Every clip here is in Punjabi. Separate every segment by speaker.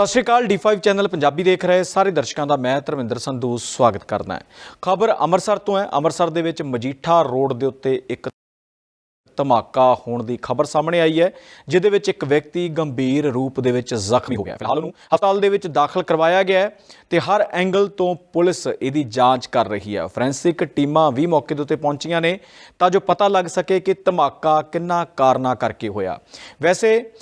Speaker 1: ਸਤਿ ਸ਼੍ਰੀ ਅਕਾਲ D5 ਚੈਨਲ ਪੰਜਾਬੀ ਦੇਖ ਰਹੇ ਸਾਰੇ ਦਰਸ਼ਕਾਂ ਦਾ ਮੈਂ ਧਰਮਿੰਦਰ ਸੰਧੂ ਸਵਾਗਤ ਕਰਦਾ ਹਾਂ। ਖਬਰ ਅੰਮ੍ਰਿਤਸਰ ਤੋਂ ਹੈ। ਅੰਮ੍ਰਿਤਸਰ ਦੇ ਵਿੱਚ ਮਜੀਠਾ ਰੋਡ ਦੇ ਉੱਤੇ ਇੱਕ ਧਮਾਕਾ ਹੋਣ ਦੀ ਖਬਰ ਸਾਹਮਣੇ ਆਈ ਹੈ, ਜਿਹਦੇ ਵਿੱਚ ਇੱਕ ਵਿਅਕਤੀ ਗੰਭੀਰ ਰੂਪ ਦੇ ਵਿੱਚ ਜ਼ਖਮੀ ਹੋ ਗਿਆ ਫਿਲਹਾਲ ਉਹਨੂੰ ਹਸਪਤਾਲ ਦੇ ਵਿੱਚ ਦਾਖਲ ਕਰਵਾਇਆ ਗਿਆ ਹੈ ਤੇ ਹਰ ਐਂਗਲ ਤੋਂ ਪੁਲਿਸ ਇਹਦੀ ਜਾਂਚ ਕਰ ਰਹੀ ਹੈ। ਫੋਰੈਂਸਿਕ ਟੀਮਾਂ ਵੀ ਮੌਕੇ ਦੇ ਉੱਤੇ ਪਹੁੰਚੀਆਂ ਨੇ, ਤਾਂ ਜੋ ਪਤਾ ਲੱਗ ਸਕੇ ਕਿ ਧਮਾਕਾ ਕਿੰਨਾ ਕਾਰਨਾਂ ਕਰਕੇ ਹੋਇਆ। ਵੈਸੇ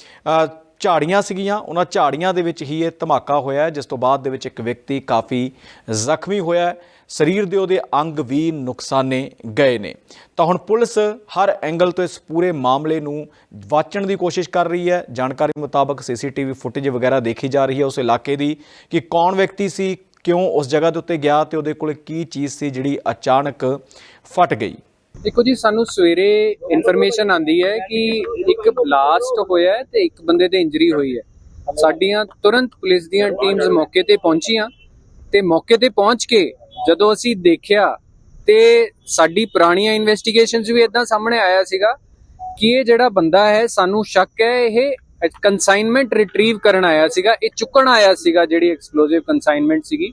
Speaker 1: ਝਾੜੀਆਂ ਸੀਗੀਆਂ। ਉਹਨਾਂ ਝਾੜੀਆਂ ਦੇ ਵਿੱਚ ਹੀ ਇਹ ਧਮਾਕਾ ਹੋਇਆ ਜਿਸ ਤੋਂ ਬਾਅਦ ਦੇ ਵਿੱਚ ਇੱਕ ਵਿਅਕਤੀ ਕਾਫੀ ਜ਼ਖਮੀ ਹੋਇਆ ਸਰੀਰ ਦੇ ਉਹਦੇ ਅੰਗ ਵੀ ਨੁਕਸਾਨੇ ਗਏ ਨੇ। ਤਾਂ ਹੁਣ ਪੁਲਿਸ ਹਰ ਐਂਗਲ ਤੋਂ ਇਸ ਪੂਰੇ ਮਾਮਲੇ ਨੂੰ ਵਾਚਣ ਦੀ ਕੋਸ਼ਿਸ਼ ਕਰ ਰਹੀ ਹੈ। ਜਾਣਕਾਰੀ ਮੁਤਾਬਕ ਸੀਸੀਟੀਵੀ ਫੁਟੇਜ ਵਗੈਰਾ ਦੇਖੀ ਜਾ ਰਹੀ ਹੈ ਉਸ ਇਲਾਕੇ ਦੀ ਕਿ ਕੌਣ ਵਿਅਕਤੀ ਸੀ, ਕਿਉਂ ਉਸ ਜਗ੍ਹਾ ਦੇ ਉੱਤੇ ਗਿਆ ਤੇ ਉਹਦੇ ਕੋਲ ਕੀ ਚੀਜ਼ ਸੀ ਜਿਹੜੀ ਅਚਾਨਕ ਫਟ ਗਈ।
Speaker 2: ਦੇਖੋ ਜੀ, ਸਾਨੂੰ ਸਵੇਰੇ ਇਨਫੋਰਮੇਸ਼ਨ ਆਂਦੀ ਹੈ ਕਿ ਇੱਕ ਬਲਾਸਟ ਹੋਇਆ ਹੈ ਤੇ ਇੱਕ ਬੰਦੇ ਤੇ ਇੰਜਰੀ ਹੋਈ ਹੈ। ਸਾਡੀਆਂ ਤੁਰੰਤ ਪੁਲਿਸ ਦੀਆਂ ਟੀਮਸ ਮੌਕੇ ਤੇ ਪਹੁੰਚੀਆਂ ਤੇ ਮੌਕੇ ਤੇ ਪਹੁੰਚ ਕੇ ਜਦੋਂ ਅਸੀਂ ਦੇਖਿਆ ਤੇ ਸਾਡੀ ਪੁਰਾਣੀਆਂ ਇਨਵੈਸਟੀਗੇਸ਼ਨਸ ਵੀ ਇਦਾਂ ਸਾਹਮਣੇ ਆਇਆ ਸੀਗਾ ਕਿ ਇਹ ਜਿਹੜਾ ਬੰਦਾ ਹੈ, ਸਾਨੂੰ ਸ਼ੱਕ ਹੈ, ਇਹ ਕਨਸਾਈਨਮੈਂਟ ਰਿਟਰੀਵ ਕਰਨ ਆਇਆ ਸੀਗਾ, ਇਹ ਚੁੱਕਣ ਆਇਆ ਸੀਗਾ ਜਿਹੜੀ ਐਕਸਪਲੋਸਿਵ ਕਨਸਾਈਨਮੈਂਟ ਸੀਗੀ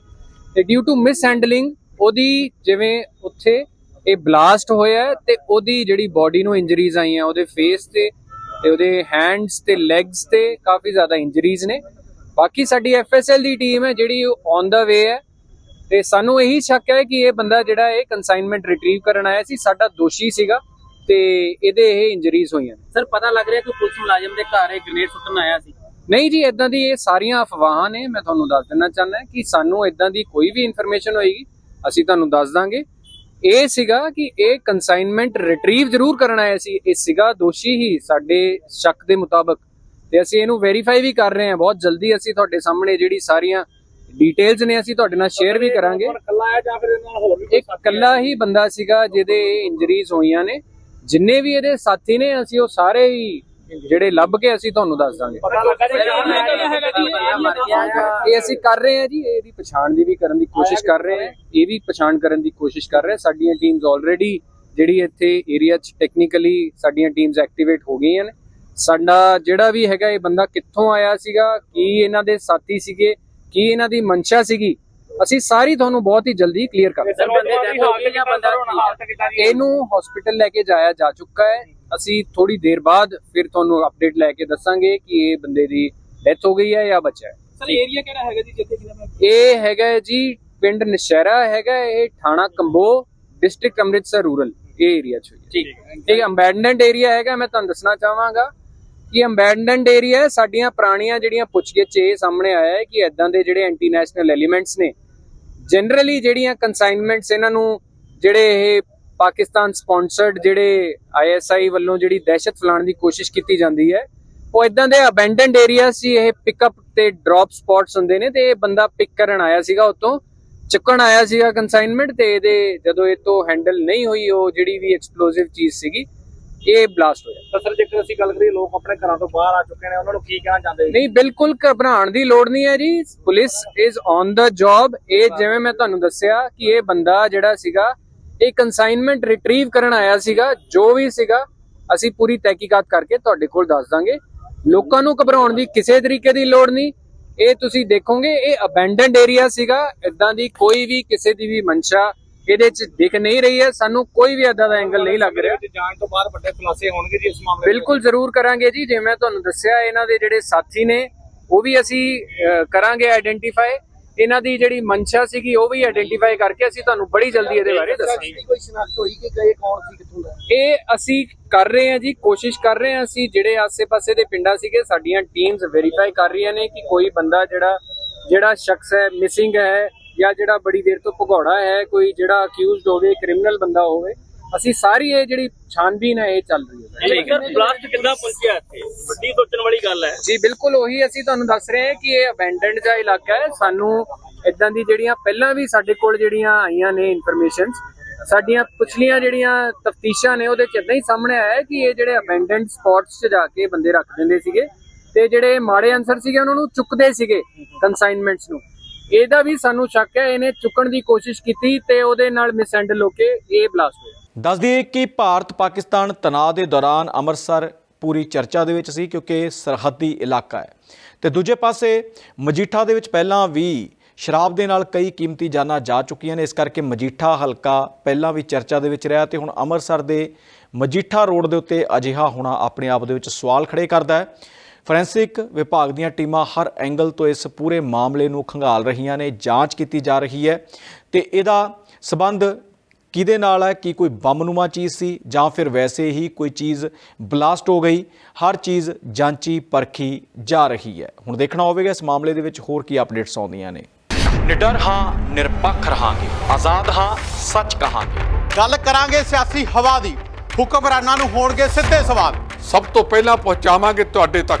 Speaker 2: ਤੇ ਡਿਊ ਟੂ ਮਿਸ ਹੈਂਡਲਿੰਗ ਉਹਦੀ ਜਿਵੇਂ ਉੱਥੇ ਇਹ ਬਲਾਸਟ ਹੋਇਆ ਤੇ ਉਹਦੀ ਜਿਹੜੀ ਬਾਡੀ ਨੂੰ ਇੰਜਰੀਜ਼ ਆਈਆਂ ਉਹਦੇ ਫੇਸ ਤੇ ਤੇ ਉਹਦੇ ਹੈਂਡਸ ਤੇ ਲੈਗਸ ਤੇ ਕਾਫੀ ਜ਼ਿਆਦਾ ਇੰਜਰੀਜ਼ ਨੇ। ਬਾਕੀ ਸਾਡੀ ਐਫਐਸਐਲ ਦੀ ਟੀਮ ਹੈ ਜਿਹੜੀ ਔਨ ਦਾ ਵੇ ਹੈ ਤੇ ਸਾਨੂੰ ਇਹੀ ਸ਼ੱਕ ਹੈ ਕਿ ਇਹ ਬੰਦਾ ਜਿਹੜਾ ਇਹ ਕਨਸਾਈਨਮੈਂਟ ਰਿਟਰੀਵ ਕਰਨ ਆਇਆ ਸੀ ਸਾਡਾ ਦੋਸ਼ੀ ਸੀਗਾ ਤੇ ਇਹਦੇ ਇਹ ਇੰਜਰੀਜ਼ ਹੋਈਆਂ ਨੇ।
Speaker 3: ਸਰ ਪਤਾ ਲੱਗ ਰਿਹਾ ਕਿ ਪੁਲਿਸ ਮੁਲਾਜ਼ਮ ਦੇ ਘਰ ਇਹ ਗ੍ਰੇਨੇਡ ਸੁੱਟਣ ਆਇਆ ਸੀ।
Speaker 2: ਨਹੀਂ ਜੀ ਇਦਾਂ ਦੀ ਇਹ ਸਾਰੀਆਂ ਅਫਵਾਹਾਂ ਨੇ ਮੈਂ ਤੁਹਾਨੂੰ ਦੱਸ ਦੇਣਾ ਚਾਹੁੰਦਾ ਕਿ ਸਾਨੂੰ ਇਦਾਂ ਦੀ ਕੋਈ ਵੀ ਇਨਫੋਰਮੇਸ਼ਨ ਹੋਏਗੀ ਅਸੀਂ ਤੁਹਾਨੂੰ ਦੱਸ ਦਾਂਗੇ। ਇਹ ਸੀਗਾ ਕਿ ਇਹ ਕਨਸਾਈਨਮੈਂਟ ਰਿਟਰੀਵ ਜ਼ਰੂਰ ਕਰਨ ਆਇਆ ਸੀ। ਇਹ ਸੀਗਾ ਦੋਸ਼ੀ ਹੀ ਸਾਡੇ ਸ਼ੱਕ ਦੇ ਮੁਤਾਬਕ। ਤੇ ਅਸੀਂ ਇਹਨੂੰ ਵੈਰੀਫਾਈ ਵੀ ਕਰ ਰਹੇ ਹਾਂ। ਬਹੁਤ ਜਲਦੀ ਅਸੀਂ ਤੁਹਾਡੇ ਸਾਹਮਣੇ ਜਿਹੜੀ ਸਾਰੀਆਂ ਡਿਟੇਲਸ ਨੇ ਅਸੀਂ ਤੁਹਾਡੇ ਨਾਲ ਸ਼ੇਅਰ ਵੀ ਕਰਾਂਗੇ। ਇੱਕ ਇਕੱਲਾ ਹੀ ਬੰਦਾ ਸੀਗਾ ਜਿਹਦੇ ਇੰਜਰੀਜ਼ ਹੋਈਆਂ ਨੇ। ਜਿੰਨੇ ਵੀ ਇਹਦੇ ਸਾਥੀ ਨੇ ਅਸੀਂ ਉਹ ਸਾਰੇ ਹੀ ਜਿਹੜੇ ਲੱਭ ਕੇ ਅਸੀਂ ਤੁਹਾਨੂੰ ਦੱਸ ਦਾਂਗੇ।
Speaker 3: ਪਤਾ ਲੱਗਾ ਜੀ ਕਿ ਹੈਗਾ ਜੀ। ਇਹ ਮਰ ਗਿਆ ਜਾਂ।
Speaker 2: ਇਹ ਅਸੀਂ ਕਰ ਰਹੇ ਹਾਂ ਜੀ ਇਹਦੀ ਪਛਾਣ ਦੀ ਵੀ ਕਰਨ ਦੀ ਕੋਸ਼ਿਸ਼ ਕਰ ਰਹੇ ਹਾਂ। ਇਹ ਵੀ ਪਛਾਣ ਕਰਨ ਦੀ ਕੋਸ਼ਿਸ਼ ਕਰ ਰਹੇ ਹਾਂ। ਸਾਡੀਆਂ ਟੀਮਸ ਆਲਰੇਡੀ ਜਿਹੜੀ ਇੱਥੇ ਏਰੀਆ 'ਚ ਟੈਕਨੀਕਲੀ ਸਾਡੀਆਂ ਟੀਮਸ ਐਕਟੀਵੇਟ ਹੋ ਗਈਆਂ ਨੇ। ਸਾਡਾ ਜਿਹੜਾ ਵੀ ਹੈਗਾ ਇਹ ਬੰਦਾ ਕਿੱਥੋਂ ਆਇਆ ਸੀਗਾ ਕੀ ਇਹਨਾਂ ਦੇ ਸਾਥੀ ਸੀਗੇ ਕੀ ਇਹਨਾਂ ਦੀ ਮਨਸ਼ਾ ਸੀਗੀ ਅਸੀਂ ਸਾਰੀ ਤੁਹਾਨੂੰ ਬਹੁਤ ਹੀ ਜਲਦੀ ਕਲੀਅਰ ਕਰ
Speaker 3: ਸਰ ਬੰਦੇ ਡੈਥ ਹੋ ਗਈ ਜਾਂ ਬੰਦਾ ਹਾਲਤ ਕਿਦਾਂ ਦੀ ਹੈ?
Speaker 2: ਇਹਨੂੰ ਹਸਪੀਟਲ ਲੈ ਕੇ ਜਾਇਆ ਜਾ ਚੁੱਕਾ ਹੈ। ਅਸੀਂ ਥੋੜੀ ਦੇਰ ਬਾਅਦ ਫਿਰ ਤੁਹਾਨੂੰ ਅਪਡੇਟ ਲੈ ਕੇ ਦੱਸਾਂਗੇ ਕਿ ਇਹ ਬੰਦੇ ਦੀ ਡੈਥ ਹੋ ਗਈ ਹੈ ਜਾਂ ਬਚਾ ਹੈ
Speaker 3: ਸਰ ਏਰੀਆ ਕਿਹੜਾ ਹੈਗਾ ਜੀ ਜਿੱਥੇ ਜਿਹਨਾਂ
Speaker 2: ਇਹ ਹੈਗਾ ਜੀ ਪਿੰਡ ਨਸ਼ਹਿਰਾ ਹੈਗਾ ਇਹ ਥਾਣਾ ਕੰਬੋ ਡਿਸਟ੍ਰਿਕਟ ਅੰਮ੍ਰਿਤਸਰ ਰੂਰਲ ਇਹ ਏਰੀਆ ਚ।
Speaker 3: ਠੀਕ
Speaker 2: ਇਹ ਅੰਬੈਂਡਨਡ ਏਰੀਆ ਹੈਗਾ ਮੈਂ ਤੁਹਾਨੂੰ ਦੱਸਣਾ ਚਾਹਾਂਗਾ ਕਿ ਅੰਬੈਂਡਨਡ ਏਰੀਆ ਹੈ ਸਾਡੀਆਂ ਪੁਰਾਣੀਆਂ ਜਿਹੜੀਆਂ ਪੁੱਛਗਿੱਛ ਇਹ ਸਾਹਮਣੇ ਆਇਆ ਹੈ ਕਿ ਇਦਾਂ ਦੇ ਜਿਹੜੇ ਐਂਟੀ ਨੈਸ਼ਨਲ ਐਲੀਮੈਂਟਸ ਨੇ ਜਨਰਲੀ ਜਿਹੜੀਆਂ ਕਨਸਾਈਨਮੈਂਟਸ ਇਹਨਾਂ ਨੂੰ ਜਿਹੜੇ ਇਹ ਪਾਕਿਸਤਾਨ ਸਪਾਂਸਰਡ ਜਿਹੜੇ ਆਈਐਸਆਈ ਵੱਲੋਂ ਜਿਹੜੀ ਦਹਿਸ਼ਤ ਫੈਲਾਉਣ ਦੀ ਕੋਸ਼ਿਸ਼ ਕੀਤੀ ਜਾਂਦੀ ਹੈ ਉਹ ਇਦਾਂ ਦੇ ਅਬੈਂਡਨਡ ਏਰੀਆ ਸੀ ਇਹ ਪਿਕਅਪ ਤੇ ਡ੍ਰੌਪ ਸਪੌਟਸ ਹੁੰਦੇ ਨੇ ਤੇ ਇਹ ਬੰਦਾ ਪਿਕ ਕਰਨ ਆਇਆ ਸੀਗਾ ਉਤੋਂ ਚੁੱਕਣ ਆਇਆ ਸੀਗਾ ਕਨਸਾਈਨਮੈਂਟ ਤੇ ਇਹਦੇ ਜਦੋਂ ਇਹ ਤੋਂ ਹੈਂਡਲ ਨਹੀਂ ਹੋਈ ਉਹ ਜਿਹੜੀ ਵੀ ਐਕਸਪਲੋਸਿਵ ਚੀਜ਼ ਸੀਗੀ ਇਹ ਬਲਾਸਟ ਹੋਇਆ।
Speaker 3: ਤਾਂ ਸਰ ਜੇਕਰ ਅਸੀਂ ਗੱਲ ਕਰੀਏ ਲੋਕ ਆਪਣੇ ਘਰਾਂ ਤੋਂ ਬਾਹਰ ਆ ਚੁੱਕੇ ਨੇ ਉਹਨਾਂ ਨੂੰ ਕੀ ਕਹਿਣਾ ਚਾਹੁੰਦੇ
Speaker 2: ਨਹੀਂ ਬਿਲਕੁਲ ਘਬਰਾਉਣ ਦੀ ਲੋੜ ਨਹੀਂ ਹੈ ਜੀ। Police is on the job ਇਹ ਜਿਵੇਂ ਮੈਂ ਤੁਹਾਨੂੰ ਦੱਸਿਆ ਕਿ ਇਹ ਬੰਦਾ ਜਿਹੜਾ ਸੀਗਾ ਇਹ ਕਨਸਾਈਨਮੈਂਟ ਰਿਟਰੀਵ ਕਰਨ ਆਇਆ ਸੀਗਾ ਜੋ ਵੀ ਸੀਗਾ ਅਸੀਂ ਪੂਰੀ ਤਹਿਕੀਕਾਤ ਕਰਕੇ ਤੁਹਾਡੇ ਕੋਲ ਦੱਸ ਦਾਂਗੇ। ਲੋਕਾਂ ਨੂੰ ਘਬਰਾਉਣ ਦੀ ਕਿਸੇ ਤਰੀਕੇ ਦੀ ਲੋੜ ਨਹੀਂ। ਇਹ ਤੁਸੀਂ ਦੇਖੋਗੇ ਇਹ ਅਬੈਂਡਨਡ ਏਰੀਆ ਸੀਗਾ। ਇਦਾਂ ਦੀ ਕੋਈ ਵੀ ਕਿਸੇ ਦੀ ਵੀ ਮਨਸ਼ਾ ਇਹਦੇ ਚ ਦਿਖ ਨਹੀਂ ਰਹੀ ਹੈ। ਸਾਨੂੰ ਕੋਈ ਵੀ ਇਦਾਂ ਦਾ ਐਂਗਲ ਨਹੀਂ ਲੱਗ ਰਿਹਾ।
Speaker 3: ਜਾਣ ਤੋਂ ਬਾਅਦ ਵੱਡੇ ਖੁਲਾਸੇ ਹੋਣਗੇ ਜੀ ਇਸ ਮਾਮਲੇ
Speaker 2: ਬਿਲਕੁਲ ਜ਼ਰੂਰ ਕਰਾਂਗੇ ਜੀ। ਜਿਵੇਂ ਮੈਂ ਤੁਹਾਨੂੰ ਦੱਸਿਆ ਇਹਨਾਂ ਦੇ ਜਿਹੜੇ ਸਾਥੀ ਨੇ ਉਹ ਵੀ ਅਸੀਂ ਕਰਾਂਗੇ ਆਇਡੈਂਟੀਫਾਈ ਇਹਨਾਂ ਦੀ ਜਿਹੜੀ ਮਨਸ਼ਾ ਸੀਗੀ ਉਹ ਵੀ ਆਇਡੈਂਟੀਫਾਈ ਕਰਕੇ ਅਸੀਂ ਤੁਹਾਨੂੰ ਬੜੀ ਜਲਦੀ ਇਹਦੇ ਬਾਰੇ ਦੱਸਾਂਗੇ।
Speaker 3: ਕੋਈ ਸ਼ਨਾਖਤ ਹੋਈ ਕਿ ਕਹੇ ਕੌਣ ਸੀ ਕਿੱਥੋਂ ਦਾ?
Speaker 2: ਇਹ ਅਸੀਂ ਕਰ ਰਹੇ ਹਾਂ ਜੀ ਕੋਸ਼ਿਸ਼ ਕਰ ਰਹੇ ਹਾਂ ਅਸੀਂ ਜਿਹੜੇ ਆਸੇ-ਪਾਸੇ ਦੇ ਪਿੰਡਾਂ ਸੀਗੇ ਸਾਡੀਆਂ ਟੀਮਸ ਵੈਰੀਫਾਈ ਕਰ ਰਹੀਆਂ ਨੇ ਕਿ ਕੋਈ ਬੰਦਾ ਜਿਹੜਾ ਜਿਹੜਾ ਸ਼ਖਸ ਹੈ ਮਿਸਿੰਗ ਹੈ ਜਾਂ ਜਿਹੜਾ ਬੜੀ ਦੇਰ ਤੋਂ ਭਗੌੜਾ ਹੈ ਕੋਈ ਜਿਹੜਾ ਅਕਿਊਜ਼ਡ ਹੋਵੇ ਕ੍ਰਿਮੀਨਲ ਬੰਦਾ ਹੋਵੇ ਅਸੀਂ ਸਾਰੀ ਇਹ ਜਿਹੜੀ ਛਾਨਬੀਨ ਹੈ ਇਹ ਚੱਲ ਰਹੀ ਹੈ।
Speaker 3: ਬਲਾਸਟ ਕਿੱਦਾਂ ਪਹੁੰਚਿਆ ਇੱਥੇ? ਵੱਡੀ ਸੋਚਣ ਵਾਲੀ ਗੱਲ ਹੈ।
Speaker 2: ਜੀ ਬਿਲਕੁਲ ਉਹੀ ਅਸੀਂ ਤੁਹਾਨੂੰ ਦੱਸ ਰਹੇ ਹਾਂ ਕਿ ਇਹ ਅਬੈਂਡਨਡ ਜਿਹਾ ਇਲਾਕਾ ਹੈ। ਸਾਨੂੰ ਇਦਾਂ ਦੀ ਜਿਹੜੀਆਂ ਪਹਿਲਾਂ ਵੀ ਸਾਡੇ ਕੋਲ ਜਿਹੜੀਆਂ ਆਈਆਂ ਨੇ ਇਨਫੋਰਮੇਸ਼ਨਸ ਸਾਡੀਆਂ ਪਿਛਲੀਆਂ ਜਿਹੜੀਆਂ ਤਫਤੀਸ਼ਾਂ ਨੇ ਉਹਦੇ ਚ ਇਦਾਂ ਹੀ ਸਾਹਮਣੇ ਆਇਆ ਕਿ ਇਹ ਜਿਹੜੇ ਅਬੈਂਡਨਡ ਸਪੌਟਸ 'ਚ ਜਾ ਕੇ ਬੰਦੇ ਰੱਖ ਦਿੰਦੇ ਸੀਗੇ ਤੇ ਜਿਹੜੇ ਮਾੜੇ ਅਨਸਰ ਸੀਗੇ ਉਹਨਾਂ ਨੂੰ ਚੁੱਕਦੇ ਸੀਗੇ ਕਨਸਾਈਨਮੈਂਟਸ ਨੂੰ। ਇਹਦਾ ਵੀ ਸਾਨੂੰ ਸ਼ੱਕ ਹੈ, ਇਹਨੇ ਚੁੱਕਣ ਦੀ ਕੋਸ਼ਿਸ਼ ਕੀਤੀ ਤੇ ਉਹਦੇ ਨਾਲ ਮਿਸਹੈਂਡਲ ਹੋ ਕੇ ਇਹ ਬਲਾਸਟ ਹੋਇਆ।
Speaker 1: ਦੱਸ ਦਈਏ ਕਿ ਭਾਰਤ ਪਾਕਿਸਤਾਨ ਤਣਾਅ ਦੇ ਦੌਰਾਨ ਅੰਮ੍ਰਿਤਸਰ ਪੂਰੀ ਚਰਚਾ ਦੇ ਵਿੱਚ ਸੀ ਕਿਉਂਕਿ ਸਰਹੱਦੀ ਇਲਾਕਾ ਹੈ। ਤੇ ਦੂਜੇ ਪਾਸੇ ਮਜੀਠਾ ਦੇ ਵਿੱਚ ਪਹਿਲਾਂ ਵੀ ਸ਼ਰਾਬ ਦੇ ਨਾਲ ਕਈ ਕੀਮਤੀ ਜਾਨਾਂ ਜਾ ਚੁੱਕੀਆਂ ਨੇ, ਇਸ ਕਰਕੇ ਮਜੀਠਾ ਹਲਕਾ ਪਹਿਲਾਂ ਵੀ ਚਰਚਾ ਦੇ ਵਿੱਚ ਰਿਹਾ ਤੇ ਹੁਣ ਅੰਮ੍ਰਿਤਸਰ ਦੇ ਮਜੀਠਾ ਰੋਡ ਦੇ ਉੱਤੇ ਅਜਿਹਾ ਹੋਣਾ ਆਪਣੇ ਆਪ ਦੇ ਵਿੱਚ ਸਵਾਲ ਖੜੇ ਕਰਦਾ ਹੈ। ਫੋਰੈਂਸਿਕ ਵਿਭਾਗ ਦੀਆਂ ਟੀਮਾਂ ਹਰ ਐਂਗਲ ਤੋਂ ਇਸ ਪੂਰੇ ਮਾਮਲੇ ਨੂੰ ਖੰਗਾਲ ਰਹੀਆਂ ਨੇ ਜਾਂਚ ਕੀਤੀ ਜਾ ਰਹੀ ਹੈ ਤੇ ਇਹਦਾ ਸਬੰਧ ਕਿਹਦੇ ਨਾਲ ਹੈ ਕਿ ਕੋਈ ਬੰਮਨੁਮਾ ਚੀਜ਼ ਸੀ ਜਾਂ ਫਿਰ ਵੈਸੇ ਹੀ ਕੋਈ ਚੀਜ਼ ਬਲਾਸਟ ਹੋ ਗਈ ਹਰ ਚੀਜ਼ ਜਾਂਚੀ ਪਰਖੀ ਜਾ ਰਹੀ ਹੈ। ਹੁਣ ਦੇਖਣਾ ਹੋਵੇਗਾ ਇਸ ਮਾਮਲੇ ਦੇ ਵਿੱਚ ਹੋਰ ਕੀ ਅਪਡੇਟਸ ਆਉਂਦੀਆਂ ਨੇ। ਨਿਡਰ ਹਾਂ ਨਿਰਪੱਖ ਰਹਾਂਗੇ। ਆਜ਼ਾਦ ਹਾਂ ਸੱਚ ਕਹਾਂਗੇ।
Speaker 4: ਗੱਲ ਕਰਾਂਗੇ ਸਿਆਸੀ ਹਵਾ ਦੀ। ਹੁਕਮਰਾਨਾਂ ਨੂੰ ਹੋਣਗੇ ਸਿੱਧੇ ਸਵਾਲ।
Speaker 5: ਸਭ ਤੋਂ ਪਹਿਲਾਂ ਪਹੁੰਚਾਵਾਂਗੇ ਤੁਹਾਡੇ ਤੱਕ।